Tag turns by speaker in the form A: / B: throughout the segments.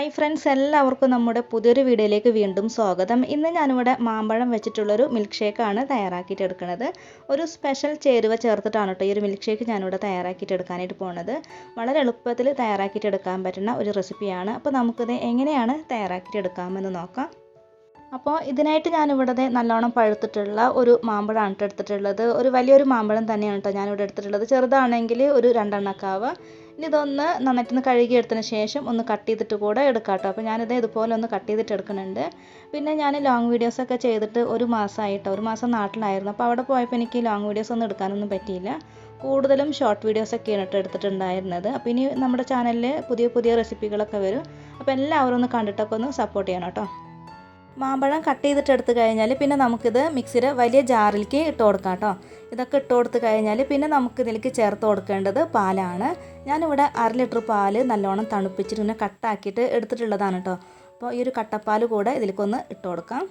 A: Hi friends എല്ലാവർക്കും നമ്മുടെ പുതിയൊരു വീഡിയോയിലേക്ക് വീണ്ടും സ്വാഗതം. ഇന്ന് ഞാനിവിടെ മാമ്പഴം വെച്ചിട്ടുള്ളൊരു മിൽക്ക് ഷേക്കാണ് തയ്യാറാക്കിയിട്ട് എടുക്കുന്നത് ഒരു സ്പെഷ്യൽ ചേരുവ ചേർത്തിട്ടാണ് കേട്ടോ ഈ ഒരു മിൽക്ക് ഷേക്ക് ഞാനിവിടെ തയ്യാറാക്കിയിട്ട് എടുക്കാനായിട്ട് പോകുന്നത് വളരെ എളുപ്പത്തിൽ തയ്യാറാക്കിയിട്ട് എടുക്കാൻ പറ്റുന്ന ഒരു റെസിപ്പിയാണ് അപ്പോൾ നമുക്കിത് എങ്ങനെയാണ് തയ്യാറാക്കിയിട്ട് എടുക്കാമെന്ന് നോക്കാം. അപ്പോൾ ഇതിനായിട്ട് ഞാനിവിടെ നല്ലോണം പഴുത്തിട്ടുള്ള ഒരു മാമ്പഴമാണ് കേട്ടോ എടുത്തിട്ടുള്ളത്. ഒരു വലിയൊരു മാമ്പഴം തന്നെയാണ് കേട്ടോ ഞാനിവിടെ എടുത്തിട്ടുള്ളത്. ചെറുതാണെങ്കിൽ ഒരു രണ്ടെണ്ണക്കാവ്. ഇനി ഇതൊന്ന് നന്നായിട്ടൊന്ന് കഴുകി എടുത്തതിന് ശേഷം ഒന്ന് കട്ട് ചെയ്തിട്ട് കൂടെ എടുക്കാം കേട്ടോ അപ്പോൾ ഞാനിത് ഇതുപോലെ ഒന്ന് കട്ട് ചെയ്തിട്ട് എടുക്കുന്നുണ്ട്. പിന്നെ ഞാൻ ലോങ് വീഡിയോസൊക്കെ ചെയ്തിട്ട് ഒരു മാസമായിട്ടോ ഒരു മാസം നാട്ടിലായിരുന്നു. അപ്പോൾ അവിടെ പോയപ്പോൾ എനിക്ക് ലോങ് വീഡിയോസ് ഒന്നും എടുക്കാനൊന്നും പറ്റിയില്ല. കൂടുതലും ഷോർട്ട് വീഡിയോസൊക്കെയാണ് കേട്ടോ എടുത്തിട്ടുണ്ടായിരുന്നത്. അപ്പോൾ ഇനി നമ്മുടെ ചാനലിൽ പുതിയ പുതിയ റെസിപ്പികളൊക്കെ വരും. അപ്പോൾ എല്ലാവരും ഒന്ന് കണ്ടിട്ടൊക്കെ ഒന്ന് സപ്പോർട്ട് ചെയ്യണം കേട്ടോ മാമ്പഴം കട്ട് ചെയ്തിട്ട് എടുത്തു കഴിഞ്ഞാൽ പിന്നെ നമുക്കിത് മിക്സിയുടെ വലിയ ജാറിലേക്ക് ഇട്ട് കൊടുക്കാം കേട്ടോ ഇതൊക്കെ ഇട്ട് കൊടുത്ത് കഴിഞ്ഞാൽ പിന്നെ നമുക്ക് ഇതിലേക്ക് ചേർത്ത് കൊടുക്കേണ്ടത് പാലാണ്. ഞാനിവിടെ അര ലിറ്റർ പാൽ നല്ലോണം തണുപ്പിച്ചിട്ട് പിന്നെ കട്ടാക്കിയിട്ട് എടുത്തിട്ടുള്ളതാണ് കേട്ടോ അപ്പോൾ ഈ ഒരു കട്ടപ്പാൽ കൂടെ ഇതിലേക്കൊന്ന് ഇട്ട് കൊടുക്കാം.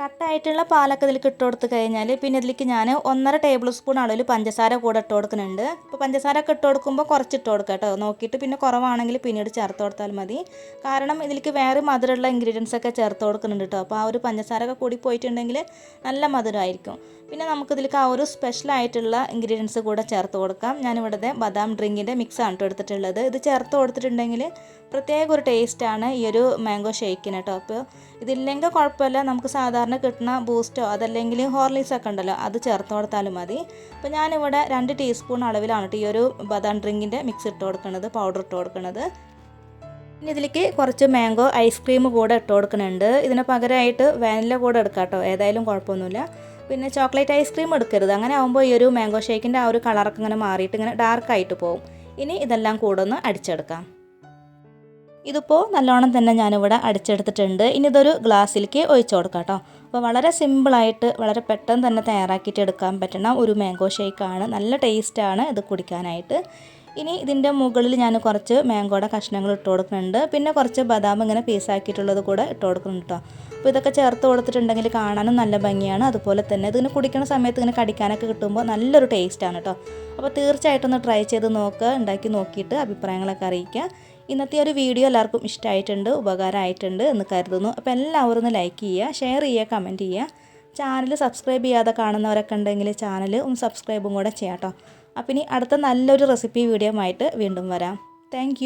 A: കട്ടായിട്ടുള്ള പാലൊക്കെ ഇതിലേക്ക് ഇട്ട് കൊടുത്ത് കഴിഞ്ഞാൽ പിന്നെ ഇതിലേക്ക് ഞാൻ ഒന്നര ടേബിൾ സ്പൂൺ അളവിൽ പഞ്ചസാര കൂടെ ഇട്ട് കൊടുക്കുന്നുണ്ട്. അപ്പോൾ പഞ്ചസാര ഒക്കെ ഇട്ട് കൊടുക്കുമ്പോൾ കുറച്ച് ഇട്ട് കൊടുക്കുക കേട്ടോ. നോക്കിയിട്ട് പിന്നെ കുറവാണെങ്കിൽ പിന്നീട് ചേർത്ത് കൊടുത്താൽ മതി. കാരണം ഇതിലേക്ക് വേറെ മധുരമുള്ള ഇൻഗ്രീഡിയൻസ് ഒക്കെ ചേർത്ത് കൊടുക്കുന്നുണ്ട് കേട്ടോ. അപ്പോൾ ആ ഒരു പഞ്ചസാര ഒക്കെ കൂടി പോയിട്ടുണ്ടെങ്കിൽ നല്ല മധുരമായിരിക്കും. പിന്നെ നമുക്കിതിലേക്ക് ആ ഒരു സ്പെഷ്യൽ ആയിട്ടുള്ള ഇൻഗ്രീഡിയൻസ് കൂടെ ചേർത്ത് കൊടുക്കാം. ഞാനിവിടുത്തെ ബദാം ഡ്രിങ്കിന്റെ മിക്സ് ആണ് എടുത്തിട്ടുള്ളത്. ഇത് ചേർത്ത് കൊടുത്തിട്ടുണ്ടെങ്കിൽ പ്രത്യേക ഒരു ടേസ്റ്റാണ് ഈ ഒരു മാംഗോ ഷേക്കിന് കേട്ടോ. അപ്പോൾ ഇതില്ലെങ്കിൽ കുഴപ്പമില്ല. നമുക്ക് സാധാരണ കിട്ടുന്ന ബൂസ്റ്റോ അതല്ലെങ്കിൽ ഹോർലിക്സ് ഒക്കെ ഉണ്ടല്ലോ അത് ചേർത്ത് കൊടുത്താലും മതി. അപ്പോൾ ഞാനിവിടെ രണ്ട് ടീസ്പൂൺ അളവിലാണ് കേട്ടോ ഈ ഒരു ബദാം ഡ്രിങ്കിന്റെ മിക്സ് ഇട്ട് കൊടുക്കുന്നത് പൗഡർ ഇട്ട് കൊടുക്കുന്നത് ഇനി ഇതിലേക്ക് കുറച്ച് മാംഗോ ഐസ്ക്രീം കൂടെ ഇട്ട് കൊടുക്കുന്നുണ്ട് ഇതിന് പകരമായിട്ട് വാനില കൂടെ എടുക്കാം കേട്ടോ ഏതായാലും കുഴപ്പമൊന്നുമില്ല. പിന്നെ ചോക്ലേറ്റ് ഐസ്ക്രീം എടുക്കരുത് അങ്ങനെ ആകുമ്പോൾ ഈ ഒരു മാംഗോ ഷേക്കിന്റെ ആ ഒരു കളറൊക്കെ ഇങ്ങനെ മാറിയിട്ട് ഇങ്ങനെ ഡാർക്കായിട്ട് പോകും ഇനി ഇതെല്ലാം കൂടെ ഒന്ന് അടിച്ചെടുക്കാം. ഇതിപ്പോൾ നല്ലോണം തന്നെ ഞാനിവിടെ അടിച്ചെടുത്തിട്ടുണ്ട്. ഇനി ഇതൊരു ഗ്ലാസ്സിലേക്ക് ഒഴിച്ചു കൊടുക്കാം കേട്ടോ. അപ്പോൾ വളരെ സിമ്പിളായിട്ട് വളരെ പെട്ടെന്ന് തന്നെ തയ്യാറാക്കിയിട്ട് എടുക്കാൻ പറ്റുന്ന ഒരു മാംഗോ ഷേക്കാണ് നല്ല ടേസ്റ്റാണ് ഇത് കുടിക്കാനായിട്ട്. ഇനി ഇതിന്റെ മുകളിൽ ഞാൻ കുറച്ച് മാംഗോയുടെ കഷ്ണങ്ങൾ ഇട്ട് കൊടുക്കുന്നുണ്ട്. പിന്നെ കുറച്ച് ബദാം ഇങ്ങനെ പീസാക്കിയിട്ടുള്ളത് കൂടെ ഇട്ട് കൊടുക്കുന്നുണ്ട് കേട്ടോ. അപ്പോൾ ഇതൊക്കെ ചേർത്ത് കൊടുത്തിട്ടുണ്ടെങ്കിൽ കാണാനും നല്ല ഭംഗിയാണ്. അതുപോലെ തന്നെ ഇതിന് കുടിക്കുന്ന സമയത്ത് ഇങ്ങനെ കടിക്കാനൊക്കെ കിട്ടുമ്പോൾ നല്ലൊരു ടേസ്റ്റാണ് കേട്ടോ. അപ്പോൾ തീർച്ചയായിട്ടും ഒന്ന് ട്രൈ ചെയ്ത് നോക്കുക ഉണ്ടാക്കി നോക്കിയിട്ട് അഭിപ്രായങ്ങളൊക്കെ അറിയിക്കുക. ഇന്നത്തെ ഒരു വീഡിയോ എല്ലാവർക്കും ഇഷ്ടമായിട്ടുണ്ട് ഉപകാരമായിട്ടുണ്ട് എന്ന് കരുതുന്നു. അപ്പോൾ എല്ലാവരും ഒന്ന് ലൈക്ക് ചെയ്യുക ഷെയർ ചെയ്യുക കമന്റ് ചെയ്യുക. ചാനൽ സബ്സ്ക്രൈബ് ചെയ്യാതെ കാണുന്നവരൊക്കെ ഉണ്ടെങ്കിൽ ചാനൽ ഒന്ന് സബ്സ്ക്രൈബും കൂടെ ചെയ്യാം കേട്ടോ. അപ്പം ഇനി അടുത്ത നല്ലൊരു റെസിപ്പി വീഡിയോ ആയിട്ട് വീണ്ടും വരാം. താങ്ക്